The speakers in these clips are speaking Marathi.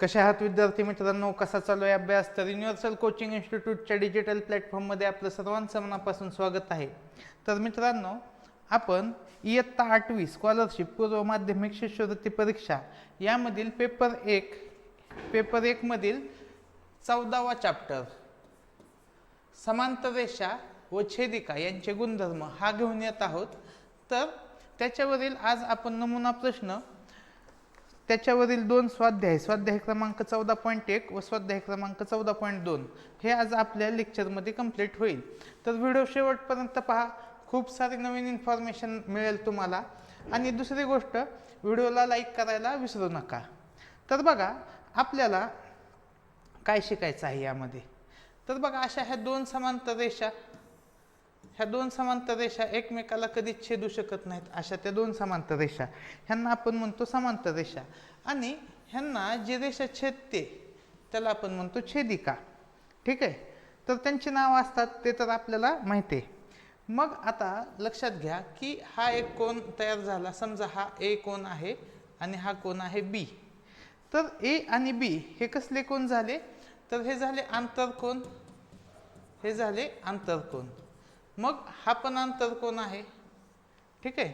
कशा आहात विद्यार्थी मित्रांनो? कसा चालू आहे अभ्यास? तर युनिव्हर्सल कोचिंग इन्स्टिट्यूटच्या डिजिटल प्लॅटफॉर्ममध्ये आपलं सर्वांचं मनापासून स्वागत आहे. तर मित्रांनो आपण इयत्ता आठवी स्कॉलरशिप पूर्व माध्यमिक शिष्यवृत्ती परीक्षा यामधील पेपर एक पेपर एकमधील चौदावा चॅप्टर समांतर रेषा व छेदिका यांचे गुणधर्म हा घेऊन येत आहोत. तर त्याच्यावरील आज आपण नमुना प्रश्न त्याच्यावरील दोन स्वाध्याय स्वाध्याय क्रमांक चौदा पॉईंट एक व स्वाध्याय क्रमांक चौदा पॉईंट दोन हे आज आपल्या लेक्चरमध्ये कंप्लीट होईल. तर व्हिडिओ शेवटपर्यंत पहा. खूप सारी नवीन इन्फॉर्मेशन मिळेल तुम्हाला. आणि दुसरी गोष्ट व्हिडिओला लाईक करायला विसरू नका. तर बघा आपल्याला काय शिकायचं आहे यामध्ये? तर बघा अशा ह्या दोन समांतर रेषा ह्या दोन समांतर रेषा एकमेकाला कधीच छेदू शकत नाहीत. अशा त्या दोन समांतर रेषा. ह्यांना आपण म्हणतो समांतर रेषा. आणि ह्यांना जी रेषा छेदते त्याला आपण म्हणतो छेदिका. ठीक आहे? तर त्यांची नावं असतात ते तर आपल्याला माहिती आहे. मग आता लक्षात घ्या की हा एक कोण तयार झाला. समजा हा ए कोण आहे आणि हा कोण आहे बी. तर ए आणि बी हे कसले कोण झाले? तर हे झाले आंतरकोन हे झाले आंतरकोन मग हा पण कोण आहे? ठीक आहे?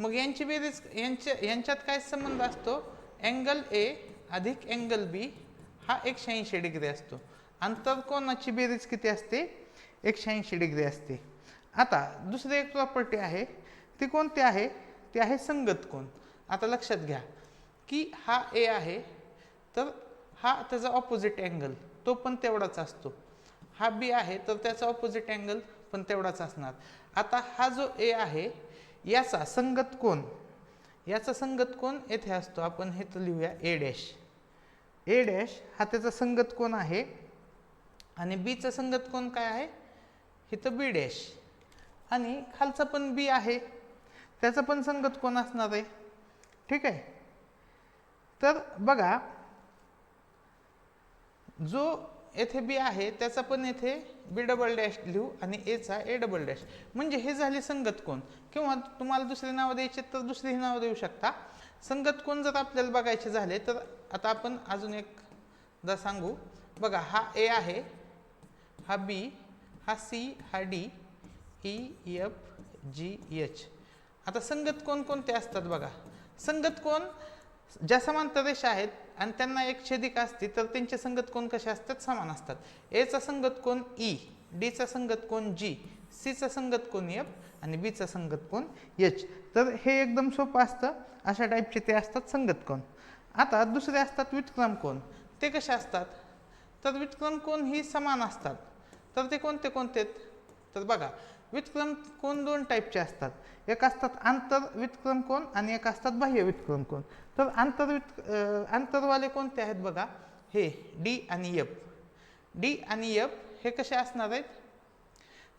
मग यांची बेरीज यांच्या यांच्यात काय संबंध असतो? अँगल ए अधिक अँगल बी हा एकशे ऐंशी डिग्री असतो. आंतरकोनाची बेरीज किती असते? एकशे ऐंशी डिग्री असते. आता दुसरी एक प्रॉपर्टी आहे. ती कोणती आहे? ती आहे संगत कोण आता लक्षात घ्या. की हा ए आहे तर हा त्याचा ऑपोजिट अँगल तो पण तेवढाच असतो. हा बी आहे तर त्याचा ऑपोजिट अँगल पण तेवढाच असणार. आता हा जो ए आहे याचा संगत कोण? याचा संगत कोण? येथे असतो. आपण हे तर लिहूया. ए डॅश ए डॅश हा त्याचा संगत कोण आहे? आणि बीचा संगत कोण काय आहे? इथं बी डॅश आणि खालचा पण बी आहे. त्याचा पण संगत कोण असणार आहे? ठीक आहे. तर बघा जो येथे बी आहे त्याचा पण येथे बी डबल डॅश लिहू आणि एचा ए डबल डॅश म्हणजे हे झाले संगत कोण? किंवा तुम्हाला दुसरी नावं द्यायचे तर दुसरी नावं देऊ शकता. संगत कोण जर आपल्याला बघायचे झाले तर आता आपण अजून एकदा सांगू. बघा हा ए आहे हा बी हा सी हा D E F G H आता संगत कोण कोणते असतात बघा. संगत कोण? ज्या समांतर रेषा आहेत आणि त्यांना एक छेदिका असते तर त्यांचे संगत कोण कसे असतात? समान असतात. एचा संगत कोण? E. ई डीचा संगत कोण? जी सीचा संगत कोण? एफ आणि बीचा संगत कोण? एच तर हे एकदम सोपं असतं. अशा टाईपचे ते असतात संगत कोण. आता दुसरे असतात विटक्रम कोण? ते कसे असतात? तर विटक्रम कोण? ही समान असतात. तर ते कोणते कोणते? आहेत? तर बघा विक्रम कोण? दोन टाईपचे असतात. एक असतात आंतर विक्रम कोण? आणि एक असतात बाह्य विक्रम कोण? तर आंतरवित आंतरवाले कोणते आहेत बघा? हे डी आणि एफ. डी आणि एफ हे कसे असणार आहेत?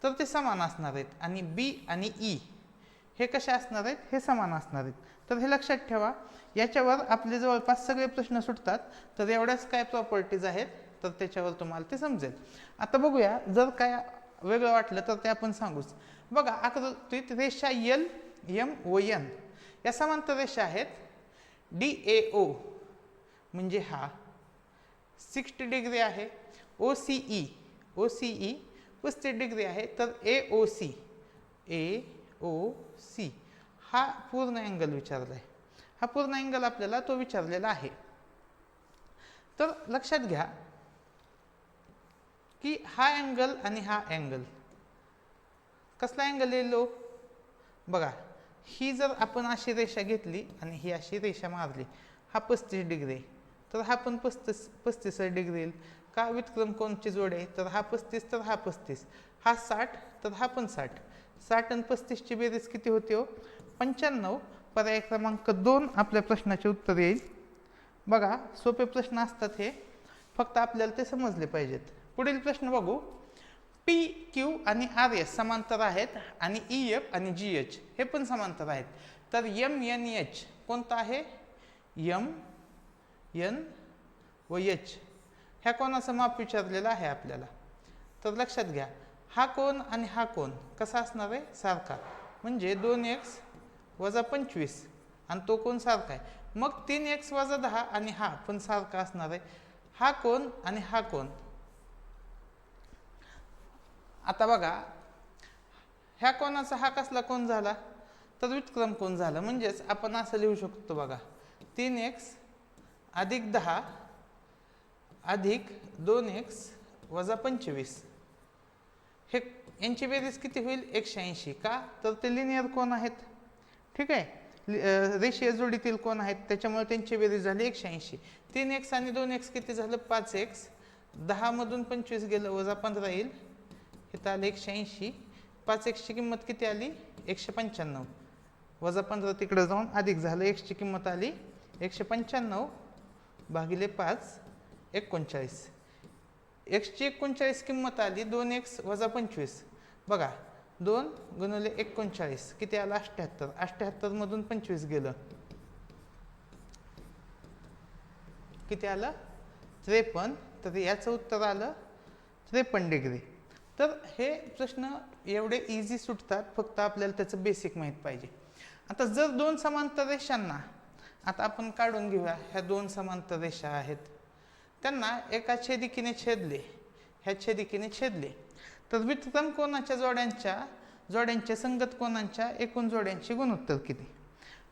तर ते समान असणार आहेत. आणि बी आणि ई हे कसे असणार आहेत? हे समान असणार आहेत. तर हे लक्षात ठेवा. याच्यावर आपले जवळपास सगळे प्रश्न सुटतात. तर एवढ्याच काय प्रॉपर्टीज आहेत? तर त्याच्यावर तुम्हाला ते समजेल. आता बघूया. जर काय वेगळं वाटलं तर ते आपण सांगूच. बघा आकृतीत रेषा यल एम व एन या समांतर रेषा आहेत. डी ए ओ म्हणजे हा. सिक्स्टी डिग्री आहे. O C E O C E पस्तीस डिग्री आहे. तर ए ओ सी ए ओ सी हा पूर्ण अँगल विचारला आहे हा पूर्ण अँगल आपल्याला तो विचारलेला आहे. तर लक्षात घ्या की हा अँगल आणि हा अँगल कसला अँगल येलो बघा. ही जर आपण अशी रेषा घेतली आणि ही अशी रेषा मारली हा पस्तीस डिग्री तर हा पण पस्तीस पस्तीस डिग्री येईल. का विक्रम कोणची जोड आहे? तर हा पस्तीस तर हा पस्तीस. हा साठ तर हा पण साठ. साठ आणि पस्तीसची बेरीज किती होते हो? पंच्याण्णव. पर्याय क्रमांक दोन आपल्या प्रश्नाचे उत्तर येईल. बघा सोपे प्रश्न असतात हे. फक्त आपल्याला ते समजले पाहिजेत. पुढील प्रश्न बघू. पी क्यू आणि आर एस समांतर आहेत आणि e, ई एफ आणि जी एच हे पण समांतर आहेत. तर यम एन एच कोणतं आहे? यम एन व एच ह्या कोणाचं माप विचारलेलं आहे आपल्याला? तर लक्षात घ्या हा कोण आणि हा कोण कसा असणार आहे? सारखा. म्हणजे दोन एक्स वजा पंचवीस आणि तो कोण सारखा आहे. मग तीन एक्स वजा दहा आणि हा पण सारखा असणार आहे. हा कोण आणि हा कोण आता बघा ह्या कोणाचा हा कसला कोण झाला? तर व्युत्क्रम कोण झाला? म्हणजेच आपण असं लिहू शकतो बघा तीन एक्स अधिक दहा अधिक दोन एक्स वजा पंचवीस. हे यांची बेरीज किती होईल? एकशे ऐंशी. का? तर ते लिनियर कोण आहेत? ठीक आहे. लि- रेषीय जोडीतील कोण आहेत? त्याच्यामुळे त्यांची बेरीज झाली एकशे ऐंशी. तीन एक्स आणि दोन एक्स किती झालं? पाच एक्स. दहामधून पंचवीस गेलं वजा पंधरा येईल. इथं आलं एकशे ऐंशी. पाच एक्सची किंमत किती आली? एकशे पंच्याण्णव. वजा पंधरा तिकडं जाऊन अधिक झालं एक्सची किंमत आली एकशे पंच्याण्णव भागिले पाच एकोणचाळीस. एक्सची एकोणचाळीस किंमत आली दोन एक्स वजा पंचवीस. बघा दोन गुणवले एकोणचाळीस किती आलं? अठ्ठ्याहत्तर. अठ्ठ्याहत्तरमधून पंचवीस गेलं. किती आलं? त्रेपन्न. तर याचं उत्तर आलं त्रेपन्न डिग्री. तर हे प्रश्न एवढे इझी सुटतात फक्त आपल्याला त्याचं बेसिक माहीत पाहिजे. आता जर दोन समांतर रेषांना आता आपण काढून घेऊया ह्या दोन समांतर रेषा आहेत. त्यांना एका छेदिकीने छेदले ह्या छेदिकीने छेदले. तर वितरण कोणाच्या जोड्यांच्या जोड्यांच्या संगत कोणांच्या एकूण जोड्यांची गुणोत्तर किती?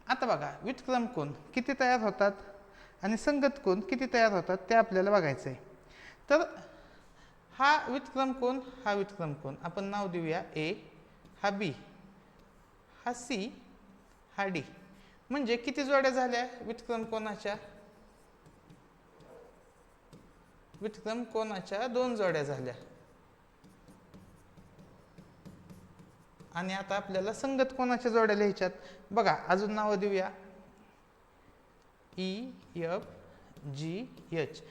आता बघा विक्रम कोण किती तयार होतात आणि संगत कोण किती तयार होतात ते आपल्याला बघायचं आहे तर हा विक्रम कोण? हा विक्रम कोण? आपण नाव देऊया ए हा बी हा सी हा डी. म्हणजे किती जोड्या झाल्या? विक्रम कोणाच्या? विक्रम कोणाच्या? दोन जोड्या झाल्या. आणि आता आपल्याला संगत कोणाच्या जोड्या लिहायच्यात? बघा अजून नावं देऊया. E F G H.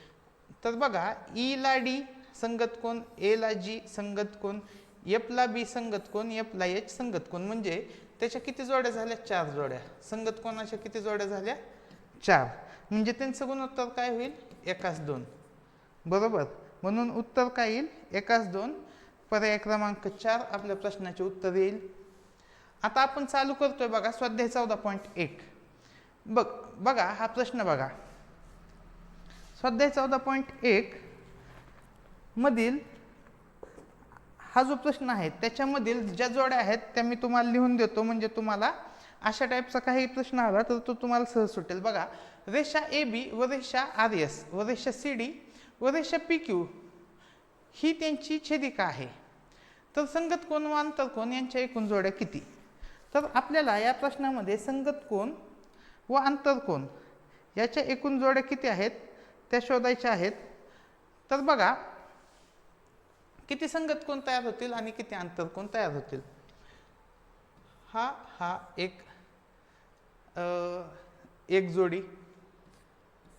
तर बघा ई ला डी संगत कोण? ए ला जी संगत कोण? एपला बी संगत कोण? एपला एच संगत कोण? म्हणजे त्याच्या किती जोड्या झाल्या? चार जोड्या. संगत कोणाच्या किती जोड्या झाल्या? चार. म्हणजे त्यांचं गुणोत्तर काय होईल? एकाच दोन. बरोबर? म्हणून उत्तर काय येईल? एकाच दोन. पर्याय क्रमांक चार आपल्या प्रश्नाचे उत्तर येईल. आता आपण चालू करतोय बघा स्वाध्याय चौदा पॉईंट एक. बघ बघा हा प्रश्न बघा. स्वाध्याय चौदा पॉईंट एक मधील हा जो प्रश्न आहे त्याच्यामधील ज्या जोड्या आहेत त्या मी तुम्हाला लिहून देतो. म्हणजे तुम्हाला अशा टाईपचा काही प्रश्न आला तर तो तुम्हाला सहज सुटेल. बघा रेषा ए बी व रेषा आर एस व रेषा सी डी व रेषा पी क्यू ही त्यांची छेदिका आहे. तर संगत कोण व आंतरकोण यांच्या एकूण जोड्या किती? तर आपल्याला या प्रश्नामध्ये संगत कोण व आंतरकोण याच्या एकूण जोड्या किती आहेत त्या शोधायच्या आहेत. तर बघा किती संगत कोण तयार होतील आणि किती आंतरकोण तयार होतील? हा हा एक एक जोडी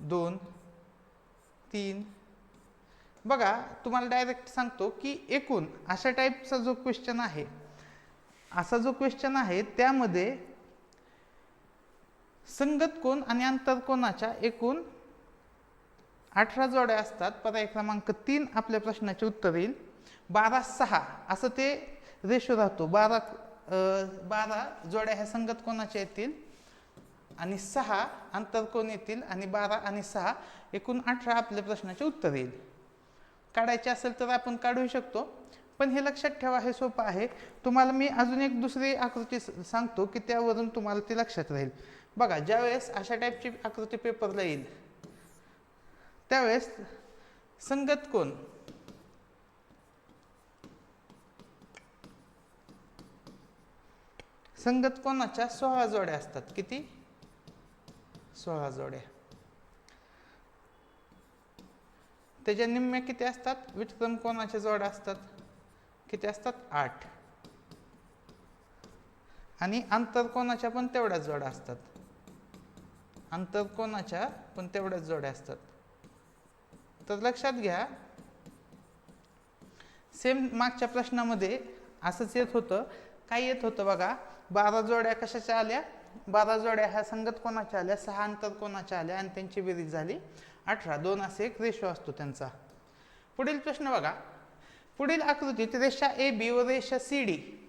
दोन तीन. बघा तुम्हाला डायरेक्ट सांगतो की एकूण अशा टाईपचा जो क्वेश्चन आहे असा जो क्वेश्चन आहे त्यामध्ये संगत कोण आणि आंतरकोणाच्या एकूण अठरा जोड्या असतात. पर्याय क्रमांक तीन आपल्या प्रश्नाचे उत्तर येईल. बारा सहा असं ते रेशो राहतो. बारा बारा जोड्या ह्या संगत कोणाच्या येतील? आणि सहा अंतर कोण येतील? आणि बारा आणि सहा एकूण अठरा आपल्या प्रश्नाचे उत्तर येईल. काढायचे असेल तर आपण काढू शकतो. पण हे लक्षात ठेवा हे सोपं आहे. तुम्हाला मी अजून एक दुसरी आकृती स- सांगतो की त्यावरून तुम्हाला ते लक्षात राहील. बघा ज्यावेळेस अशा टाईपची आकृती पेपरला येईल त्यावेळेस संगत कोण? संगत कोणाच्या? सोळा जोड्या असतात. किती? सोळा जोड्या. त्याच्या निम्म्या किती असतात? विक्रम कोणाच्या जोड्या असतात? किती असतात? आठ. आणि आंतरकोणाच्या पण तेवढ्याच जोड्या असतात. आंतरकोणाच्या पण तेवढ्याच जोड्या असतात. तर लक्षात घ्या. सेम मागच्या प्रश्नामध्ये असंच येत होतं. काय येत होतं बघा? बारा जोड्या कशाच्या आल्या? बारा जोड्या ह्या संगत कोणाच्या आल्या? सहा अंतर कोणाच्या आल्या? आणि त्यांची बेरीज झाली अठरा. दोन असे एक रेशो असतो त्यांचा. पुढील प्रश्न बघा. पुढील आकृतीत रेषा ए बी व रेषा सी डी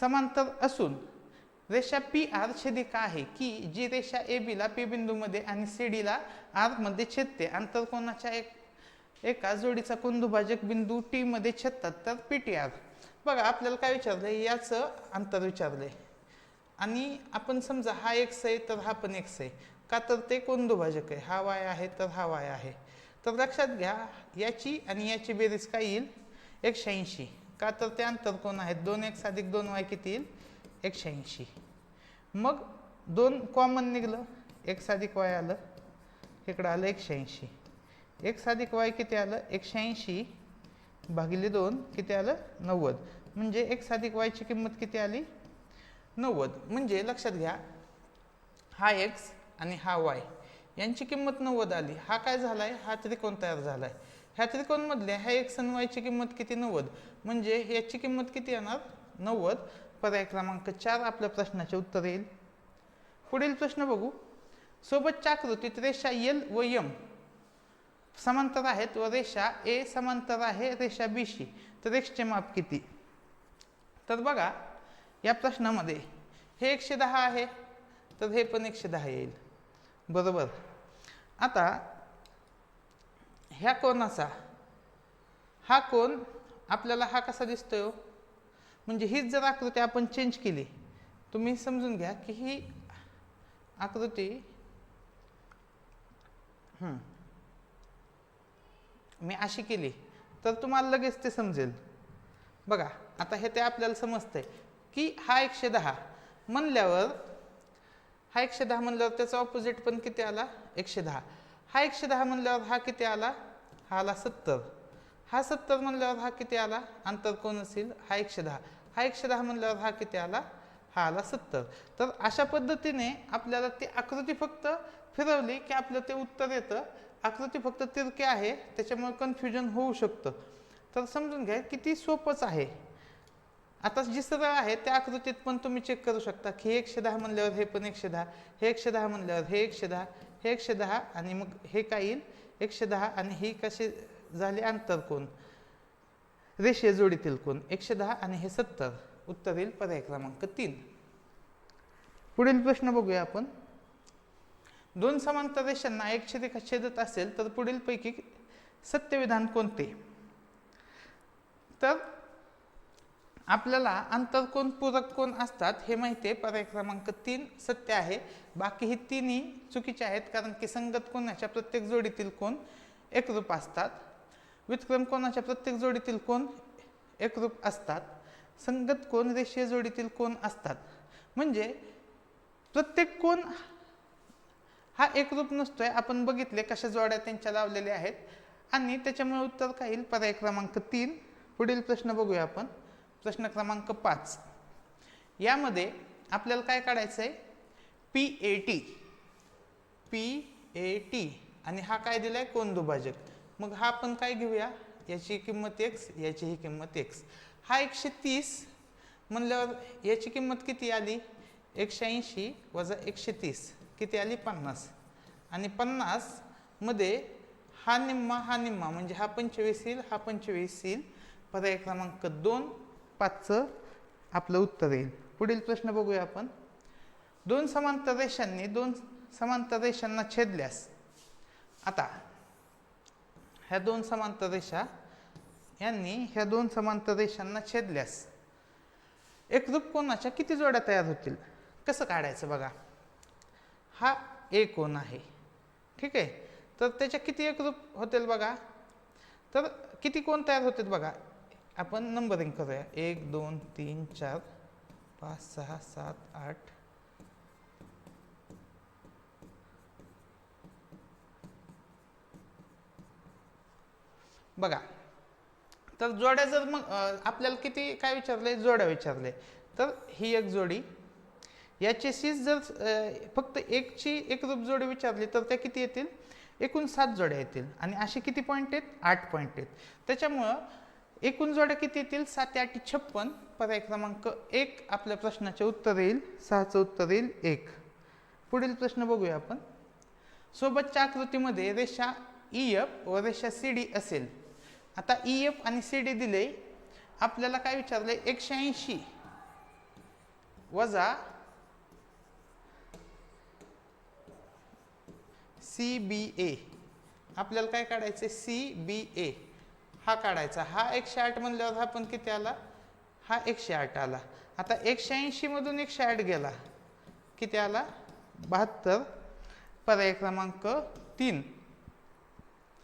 समांतर असून रेषा पी आर छेदिका आहे की जी रेषा ए बीला पी बिंदूमध्ये आणि सी डीला आरमध्ये छेदते. छेदते आंतरकोनाच्या एक एका जोडीचा कुंदुभाजक बिंदू टीमध्ये छेदतात तर पी टी आर बघा आपल्याला काय विचारलं आहे याचं अंतर विचारलंय. आणि आपण समजा हा एक्स आहे तर हा पण एक्स आहे का तर ते कोण दुभाजक आहे. हा वाय आहे तर हा वाय आहे. तर लक्षात घ्या याची आणि याची बेरीज काय येईल? एकशे ऐंशी. का तर ते अंतर कोण आहेत? दोन एक्स अधिक दोन वाय किती येईल? एकशे ऐंशी. मग दोन कॉमन निघलं. एक्स अधिक वाय आलं. इकडं आलं एकशे ऐंशी. एक्स अधिक वाय किती आलं? एकशे ऐंशी भागिले दोन किती आलं? नव्वद. म्हणजे एक्स अधिक वायची किंमत किती आली? नव्वद. म्हणजे लक्षात घ्या हा एक्स आणि हा वाय यांची किंमत नव्वद आली. हा काय झाला आहे हा त्रिकोण तयार झाला आहे ह्या त्रिकोणमधल्या ह्या एक्स आणि वायची किंमत किती? नव्वद. म्हणजे याची किंमत किती येणार? नव्वद. पर्याय क्रमांक चार आपल्या प्रश्नाचे उत्तर येईल. पुढील प्रश्न बघू. सोबतच्या आकृतीत रेषा एल व यम समांतर आहेत व रेषा ए समांतर आहे रेषा बीशी. तर एक्सचे माप किती? तर बघा या प्रश्नामध्ये हे एकशे दहा आहे तर हे पण एकशे दहा येईल. बरोबर? आता ह्या कोणाचा हा कोण आपल्याला हा कसा दिसतोय हो? म्हणजे हीच जर आकृती आपण चेंज केली तुम्ही समजून घ्या की ही आकृती मी अशी केली तर तुम्हाला लगेच ते समजेल. बघा आता हे ते आपल्याला समजतंय की हा एकशे दहा म्हणल्यावर हा एकशे दहा म्हणल्यावर त्याचा ऑपोजिट पण किती आला? एकशे दहा. हा एकशे दहा म्हणल्यावर हा किती आला? हा आला सत्तर. हा सत्तर म्हणल्यावर हा किती आला? अंतर कोण असेल? हा एकशे दहा. हा एकशे दहा म्हणल्यावर हा किती आला? हा आला सत्तर. तर अशा पद्धतीने आपल्याला ती आकृती फक्त फिरवली की आपलं ते उत्तर येतं. आकृती फक्त तिरके आहे त्याच्यामुळे कन्फ्युजन होऊ शकतं. तर समजून घ्या किती सोपंच आहे. आता जी सरळ आहे त्या आकृतीत पण तुम्ही चेक करू शकता की हे एकशे दहा म्हणल्यावर हे पण एकशे दहा हे एकशे दहा म्हणल्यावर हे एकशे दहा हे एकशे दहा आणि मग हे काय येईल? एकशे दहा आणि ही कसे झाले अंतर कोण रेषे जोडीतील कोण एकशे दहा आणि हे सत्तर. उत्तर येईल पर्याय क्रमांक तीन. पुढील प्रश्न बघूया आपण. दोन समांतर रेषांना एक रेखा छेदत असेल तर पुढील पैकी सत्यविधान कोणते? तर आपल्याला आंतरकोण पूरक कोण असतात हे माहिती आहे. पर्याय क्रमांक तीन सत्य आहे. बाकी ही तिन्ही चुकीचे आहेत कारण की संगत कोणाच्या प्रत्येक जोडीतील कोण एकरूप असतात. विक्रम कोणाच्या प्रत्येक जोडीतील कोण एकरूप असतात. संगत कोण रेषीय जोडीतील कोण असतात. म्हणजे प्रत्येक कोण हा एकरूप नसतोय. आपण बघितले कशा जोड्या त्यांच्या लावलेल्या आहेत. आणि त्याच्यामुळे उत्तर काय येईल? पर्याय क्रमांक तीन. पुढील प्रश्न बघूया आपण. प्रश्न क्रमांक पाच. यामध्ये आपल्याला काय काढायचं आहे P A T. P A T. आणि हा काय दिलाय? कोण दुभाजक मग हा आपण काय घेऊया? याची किंमत एक्स याची ही किंमत एक्स हा एकशे तीस म्हणल्यावर याची किंमत किती आली? एकशे ऐंशी वजा एकशे तीस. किती आली? पन्नास. आणि पन्नासमध्ये हा निम्मा हा निम्मा. म्हणजे हा पंचवीस येईल हा पंचवीस येईल. पर्याय क्रमांक दोन. पाचचं आपलं उत्तर येईल. पुढील प्रश्न बघूया आपण. दोन समांतर रेषांनी दोन समांतर रेषांना छेदल्यास आता ह्या दोन समांतर रेषा यांनी ह्या दोन समांतर रेषांना छेदल्यास एकरूप कोणाच्या किती जोड्या तयार होतील? कसं काढायचं बघा. हा एक कोण आहे. ठीक आहे? तर त्याच्या किती एकरूप होतील बघा? तर किती कोण तयार होतील बघा? आपण नंबरिंग करूया. एक दोन तीन चार पाच सहा सात आठ. बघा. तर जोड्या जर मग आपल्याला किती काय विचारले जोड्या विचारले तर ही एक जोडी. याच्याशीच जर फक्त एकची एकरूप जोडी विचारली तर त्या किती येतील? एकूण सात जोड्या येतील. आणि असे किती पॉईंट आहेत? आठ पॉईंट आहेत. त्याच्यामुळं एकूण जोड्या किती येतील सात आठ छप्पन पर्याय क्रमांक एक आपल्या प्रश्नाचे उत्तर येईल सहाचं उत्तर येईल एक. पुढील प्रश्न बघूया आपण. सोबतच्या आकृतीमध्ये रेषा ई एफ व रेषा सी डी असेल. आता ई एफ आणि सी डी दिले. आपल्याला काय विचारले? एकशे ऐंशी वजा सी बी ए. आपल्याला काय काढायचे सी बी ए. हा काढायचा. हा एकशे आठ म्हणल्यावर हा पण किती आला? हा एकशे आठ आला. आता एकशे ऐंशीमधून एकशे आठ गेला. किती आला? बहात्तर. पर्याय क्रमांक तीन.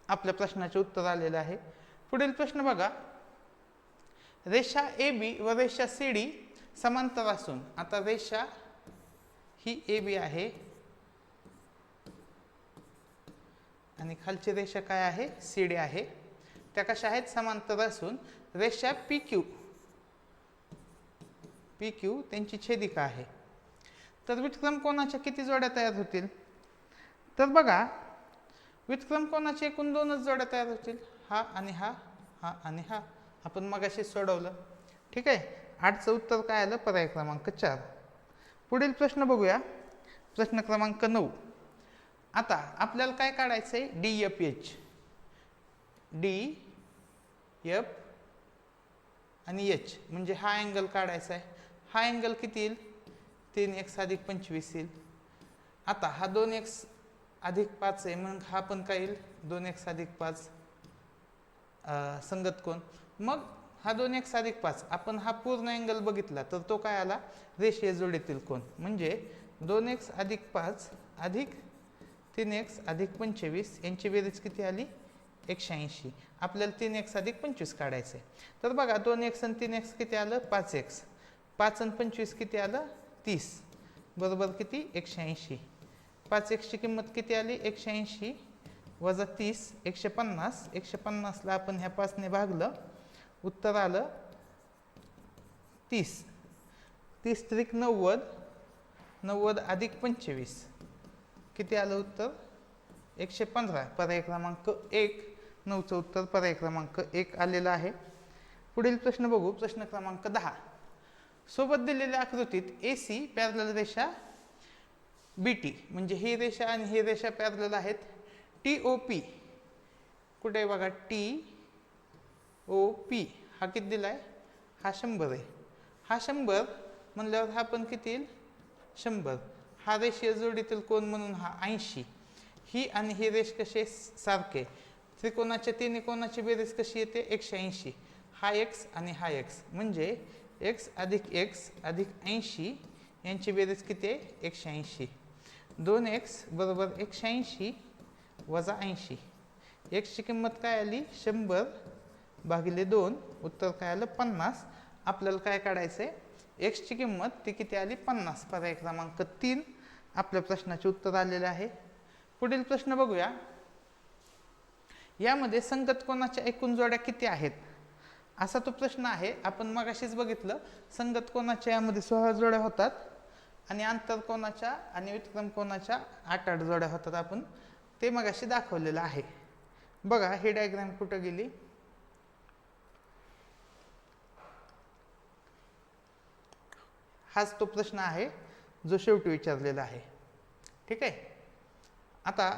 आपल्या प्रश्नाचे उत्तर आलेलं आहे. पुढील प्रश्न बघा. रेषा ए बी व रेषा सी डी समांतर असून आता रेषा ही ए बी आहे. आणि खालची रेषा काय आहे? सी डी आहे. त्या कशा आहेत? समांतर असून रेषा पी क्यू पी क्यू त्यांची छेदिका आहे. तर विक्रम कोणाच्या किती जोड्या तयार होतील? तर बघा विक्रम कोणाचे एकूण दोनच जोड्या तयार होतील? हा आणि हा हा आणि हा. आपण मगाशी सोडवलं. ठीक आहे? आठचं उत्तर काय आलं? पर्याय क्रमांक चार. पुढील प्रश्न बघूया. प्रश्न क्रमांक नऊ. आता आपल्याला काय काढायचं आहे D F H D F आणि एच म्हणजे हा अँगल काढायचा आहे. हा अँगल किती येईल? तीन एक्स अधिक पंचवीस येईल. आता हा दोन एक्स अधिक पाच आहे मग हा पण काय येईल? दोन एक्स अधिक पाच संगत कोण मग हा दोन एक्स अधिक पाच आपण हा पूर्ण अँगल बघितला तर तो काय आला? रेषीय जोडीतील कोण म्हणजे दोन एक्स अधिक पाच अधिक तीन एक्स अधिक पंचवीस यांची बेरीज किती आली? एकशे ऐंशी. आपल्याला तीन एक्स अधिक पंचवीस काढायचं आहे तर बघा दोन एक्स आणि तीन एक्स किती आलं? पाच एक्स. पाच आणि पंचवीस किती आलं? तीस. बरोबर किती? एकशे ऐंशी. पाच एक्सची किंमत किती आली? एकशे ऐंशी. वजा तीस एकशे पन्नास. एकशे पन्नासला आपण ह्या पाचने भागलं. उत्तर आलं तीस. तीस त्रिक नव्वद. नव्वद अधिक पंचवीस. किती आलं उत्तर? एकशे पंधरा. पर्याय क्रमांक एक. नऊचं उत्तर पर्याय क्रमांक एक आलेला आहे. पुढील प्रश्न बघू. प्रश्न क्रमांक दहा. सोबत दिलेल्या आकृतीत ए सी पॅरल रेषा बी टी म्हणजे ही रेषा आणि ही रेषा पॅरल आहेत. टी ओ पी कुठे बघा? टी ओ पी हा किती दिला आहे हा शंभर आहे. हा शंभर म्हणल्यावर हा पण किती येईल? शंभर. हा रेषीय जोडीतील कोण म्हणून हा ऐंशी. ही आणि ही रेष कसे सारखे त्रिकोणाच्या तीन कोणाची बेरीज कशी येते? एकशे ऐंशी. हा एक्स आणि हा एक्स म्हणजे एक्स अधिक एक्स अधिक ऐंशी यांची बेरीज किती आहे? एकशे ऐंशी. दोन एक्स बरोबर एकशे ऐंशी वजा ऐंशी. एक्सची किंमत काय आली? शंभर भागिले दोन. उत्तर काय आलं? पन्नास. आपल्याला काय काढायचं आहे एक्सची किंमत ती किती आली? पन्नास. पर्याय क्रमांक तीन. आपल्या प्रश्नाचे उत्तर आलेले आहे. पुढील प्रश्न बघूया. यामध्ये संगत कोणाच्या एकूण जोड्या किती आहेत? असा तो प्रश्न आहे. आपण मगाशीच बघितलं संगत कोणाच्या यामध्ये सोळा जोड्या होतात आणि आंतर कोणाच्या आणि विक्रम कोणाच्या आठ आठ जोड्या होतात आपण. ते मगाशी दाखवलेलं आहे. बघा ही डायग्राम कुठं गेली? हाच तो प्रश्न आहे जो शेवटी विचारलेला आहे. ठीक आहे? आता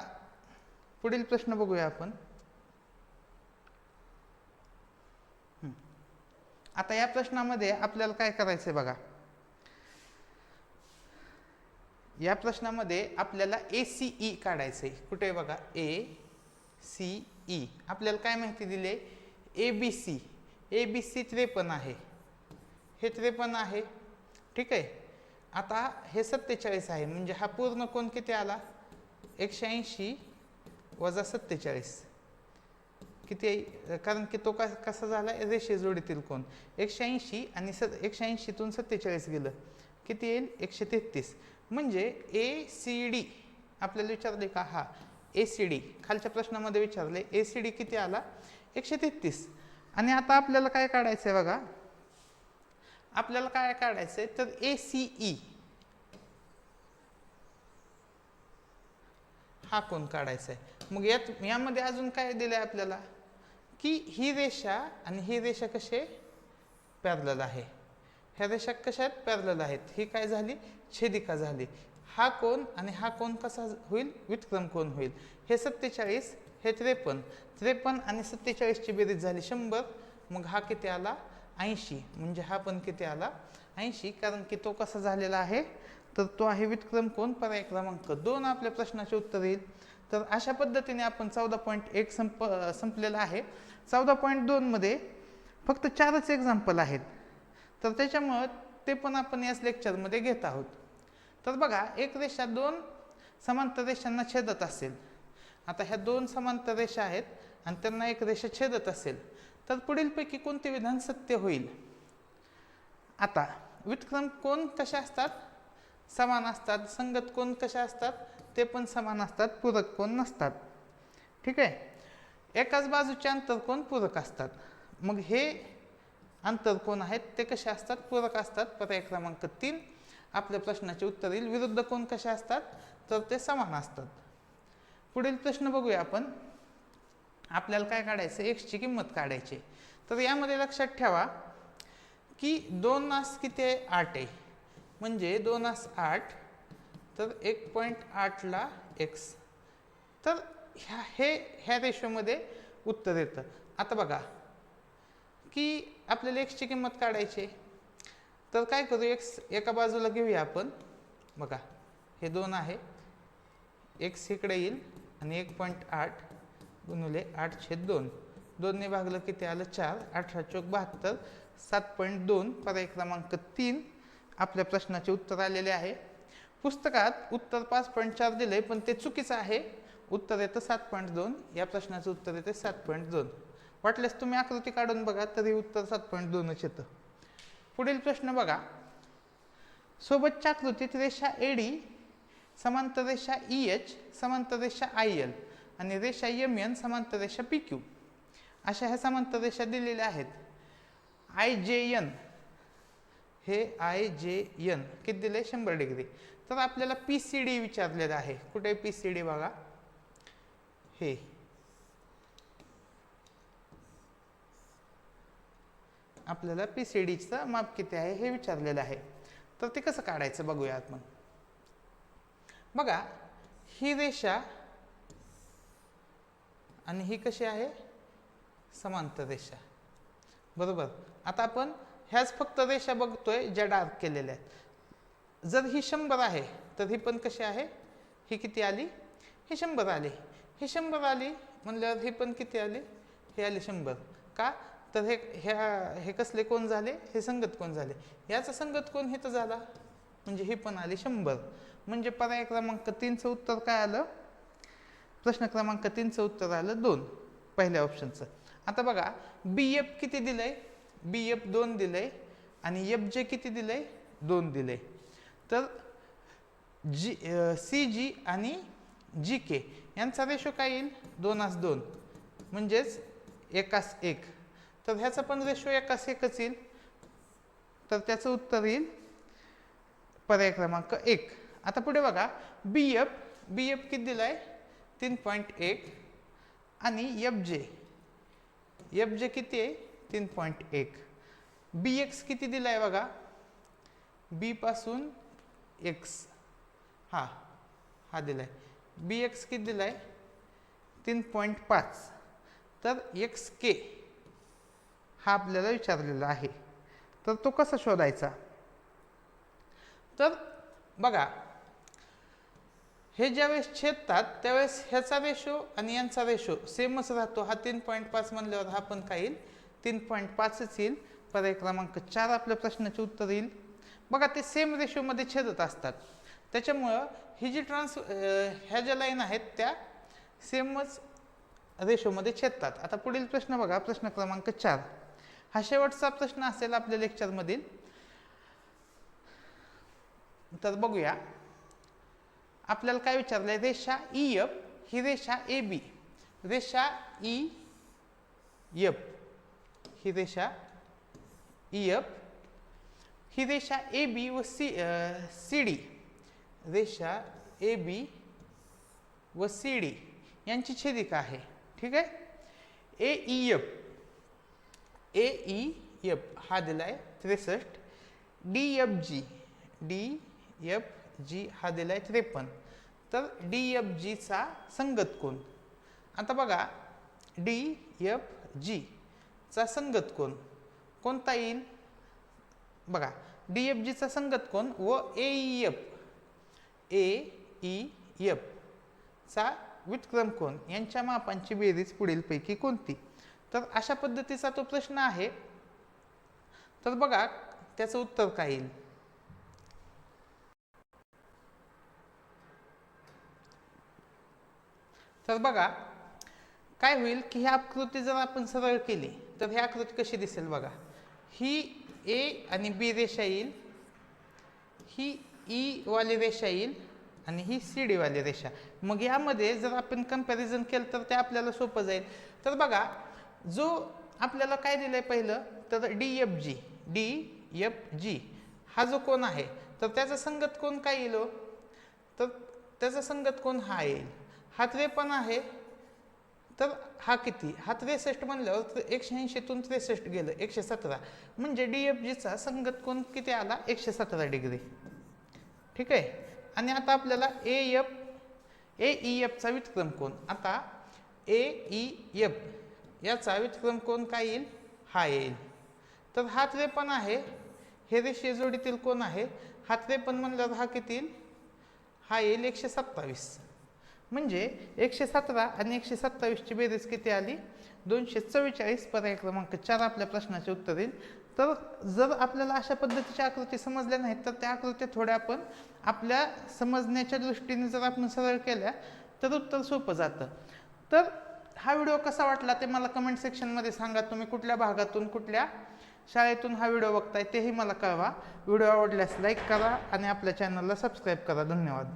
पुढील प्रश्न बघूया आपण. आता या प्रश्नामध्ये आपल्याला काय करायचं आहे बघा? या प्रश्नामध्ये आपल्याला ए सी ई काढायचं आहे कुठे बघा? ए सी ई आपल्याला काय माहिती दिली? A B C A B C त्रेपन्न आहे. हे त्रेपन्न आहे. ठीक आहे? आता हे सत्तेचाळीस आहे. म्हणजे हा पूर्ण कोण किती आला? एकशे ऐंशी वजा सत्तेचाळीस. किती आहे? कारण की तो का कसा झाला? रेषे जोडीतील कोण एकशे ऐंशी आणि स एकशे ऐंशीतून सत्तेचाळीस गेलं. किती येईल? एकशे तेहतीस. म्हणजे ए सी डी आपल्याला विचारले का? हा ए सी डी खालच्या प्रश्नामध्ये विचारले ए सी डी किती आला? एकशे तेहतीस. आणि आता आपल्याला काय काढायचं आहे बघा? आपल्याला काय काढायचं आहे तर ए सी ई हा कोण काढायचा आहे मग यात यामध्ये अजून काय दिलं आहे आपल्याला? की ही रेषा आणि ही रेषा कसे पॅरलल आहे. ह्या रेषा कशा आहेत पॅरलल आहेत? ही काय झाली? छेदिका झाली. हा कोण आणि हा कोण कसा होईल? विक्रम कोण होईल? हे सत्तेचाळीस हे त्रेपन्न. त्रेपन्न आणि सत्तेचाळीसची बेरीज झाली शंभर. मग हा किती आला? ऐंशी. म्हणजे हा पण किती आला? ऐंशी. कारण की तो कसा झालेला आहे? तर तो आहे विक्रम कोण? पर्याय क्रमांक दोन आपल्या प्रश्नाचे उत्तर येईल. तर अशा पद्धतीने आपण चौदा पॉईंट एक संप संपलेला आहे. चौदा पॉईंट दोनमध्ये फक्त चारच एक्झाम्पल आहेत. तर त्याच्यामुळं ते पण आपण याच लेक्चरमध्ये घेत आहोत. तर बघा एक रेषा दोन समांतर रेषांना छेदत असेल. आता ह्या दोन समांतर रेषा आहेत आणि त्यांना एक रेषा छेदत असेल. तर पुढीलपैकी कोणते विधान सत्य होईल? आता विक्रम कोण कशा असतात? समान असतात. संगत कोण कशा असतात? ते पण समान असतात पूरक कोण नसतात. ठीक आहे? एकाच बाजूचे अंतरकोण पूरक असतात? मग हे अंतरकोण आहेत? ते कसे असतात? पूरक असतात. पर्याय क्रमांक तीन. आपल्या प्रश्नाचे उत्तर येईल. विरुद्ध कोण कसे असतात? तर ते समान असतात. पुढील प्रश्न बघूया आपण. आपल्याला काय काढायचं? एक्सची किंमत काढायची. तर यामध्ये लक्षात ठेवा की दोन आस किती आहे? आठ आहे. म्हणजे दोन आस आठ तर एक पॉईंट आठला एक्स तर ह्या हे ह्या रेशोमध्ये उत्तर येतं. आता बघा की आपल्याला एक्सची किंमत काढायची आहे. तर काय करू एक्स एका बाजूला घेऊया आपण. बघा हे दोन आहे. एक्स इकडे येईल आणि एक पॉईंट आठ गुणुले आठ छेद दोन. दोनने भागलं किती आलं? चार. अठरा चौक बहात्तर. सात पॉईंट दोन. पर्याय क्रमांक तीन. आपल्या प्रश्नाचे उत्तर आलेले आहे. पुस्तकात उत्तर पाच पॉईंट चार दिले पण ते चुकीचं आहे. उत्तर येतं सात पॉईंट दोन या प्रश्नाचं उत्तर येते सात पॉईंट दोन. वाटल्यास तुम्ही आकृती काढून बघा तरी उत्तर सात पॉईंट दोनच येतं. पुढील प्रश्न बघा. सोबतच्या आकृतीत रेषा एडी समांतर रेषा ई एच समांतर रेषा आय एल आणि रेषा एम एन समांतर रेषा पी क्यू अशा ह्या समांतर रेषा दिलेल्या आहेत. आय जे एन हे आय जे एन किती दिले शंभर डिग्री. तर आपल्याला पी सी डी विचारलेलं आहे. कुठे पी सी डी बघा? हे. आपल्याला पी सी डीचं माप किती आहे हे विचारलेलं आहे. तर ते कसं काढायचं बघूयात आपण बघा ही रेषा आणि ही कशी आहे? समांतर रेषा. बरोबर? आता आपण ह्याच फक्त रेषा बघतोय ज्या डार्क केलेल्या आहेत. जर ही शंभर आहे तर ही पण कशी आहे? ही किती आली? ही शंभर आली. ही शंभर आली म्हणल्यावर ही पण किती आली? हे आली शंभर. का? तर हे ह्या हे कसले कोण झाले? हे संगत कोण झाले? याचा संगत कोण हे तर झाला? म्हणजे ही पण आली शंभर. म्हणजे पर्याय क्रमांक तीनचं उत्तर काय आलं? प्रश्न क्रमांक तीनचं उत्तर आलं दोन पहिल्या ऑप्शनचं आता बघा बी एफ किती दिलंय? बी एफ दोन दिलंय आणि एफ जे किती दिलंय? दोन दिलंय. तर जी सी जी आणि जी के यांचा रेशो काय येईल? दोनास दोन. म्हणजेच एकास एक. तर ह्याचा पण रेशो एकास एकच येईल. तर त्याचं उत्तर येईल पर्याय क्रमांक एक. आता पुढे बघा. बी एफ बी एफ किती दिलाय? तीन पॉईंट एक. आणि एफ जे एफ जे किती आहे? तीन पॉईंट एक. बी एक्स किती दिलाय बघा? बीपासून एक्स हा हा आहे बी एक्स किती दिला आहे तीन पॉईंट पाच. तर एक्स के हा आपल्याला विचारलेला आहे. तर तो कसा शोधायचा? तर बघा हे ज्यावेळेस छेदतात त्यावेळेस ह्याचा रेशो आणि यांचा रेशो सेमच राहतो. हा तीन पॉईंट पाच म्हणल्यावर हा पण काय येईल? तीन पॉईंट पाचच येईल. पर्याय क्रमांक चार आपल्या प्रश्नाचे उत्तर येईल. बघा ते सेम रेशोमध्ये छेदत असतात. त्याच्यामुळं ही जी ट्रान्स ह्या ज्या लाईन आहेत त्या सेमच रेशोमध्ये छेदतात. आता पुढील प्रश्न बघा प्रश्न क्रमांक चार. हा शेवटचा प्रश्न असेल आपल्या लेक्चरमधील तर बघूया. आपल्याला काय विचारलंय? रेषा ई एफ ही रेषा ए बी रेषा ई एफ ही रेषा ई एफ ही रेषा ए बी व सी सी डी रेषा ए बी व सी डी यांची छेदिका आहे. ठीक आहे? A E F A E F हा दिलाय त्रेसष्ट. D F G D F G हा दिलाय त्रेपन्न. तर डी एफ जीचा संगत कोण? आता बघा. डी एफ जीचा संगत कोण? कोणता येईल? बघा डी एफ जीचा संगत कोण? व A E F A E F चा व्युत्क्रम कोण? यांच्या मापांची बेरीज पुढीलपैकी कोणती? तर अशा पद्धतीचा तो प्रश्न आहे. तर बघा त्याचं उत्तर काय येईल? तर बघा काय होईल की ही आकृती जर आपण सरळ केली तर ही आकृती कशी दिसेल बघा? ही ए आणि बी रेषा येईल. ही ई वाली रेषा येईल आणि ही सी डी वाली रेषा. मग यामध्ये जर आपण कंपॅरिझन केलं तर ते आपल्याला सोपं जाईल. तर बघा जो आपल्याला काय दिलं आहे पहिलं तर D F G D F G हा जो कोण आहे तर त्याचा संगत कोण काय येईल हो? तर त्याचा संगत कोण हा येईल. हा त्रेपन्न आहे. तर हा किती? हा त्रेसष्ट म्हणल्यावर तर एकशे ऐंशीतून त्रेसष्ट गेलं एकशे सतरा. म्हणजे डी एफ जीचा संगत कोण किती आला? एकशे सतरा डिग्री. ठीक आहे? आणि आता आपल्याला ए एफ ए ई एफचा विक्रम कोण? आता ए ई एफ याचा विक्रम कोण? काय येईल? हा येईल. तर हा त्रेपन्न आहे. हे रेषीय जोडीतील कोण आहे? हा त्रेपन्न म्हणल्यावर हा किती येईल? हा येईल एकशे सत्तावीस. म्हणजे एकशे सतरा आणि एकशे सत्तावीसची बेरीज किती आली? दोनशे चव्वेचाळीस पर्याय क्रमांक चार आपल्या प्रश्नाचे उत्तर येईल तर जर आपल्याला अशा पद्धतीच्या आकृती समजल्या नाहीत तर त्या आकृत्या थोड्या आपण आपल्या समजण्याच्या दृष्टीने जर आपण सरळ केल्या तर उत्तर सोपं जातं. तर हा व्हिडिओ कसा वाटला ते मला कमेंट सेक्शनमध्ये सांगा. तुम्ही कुठल्या भागातून कुठल्या शाळेतून हा व्हिडिओ बघताय तेही मला कळवा. व्हिडिओ आवडल्यास लाईक करा आणि आपल्या चॅनलला सबस्क्राईब करा. धन्यवाद.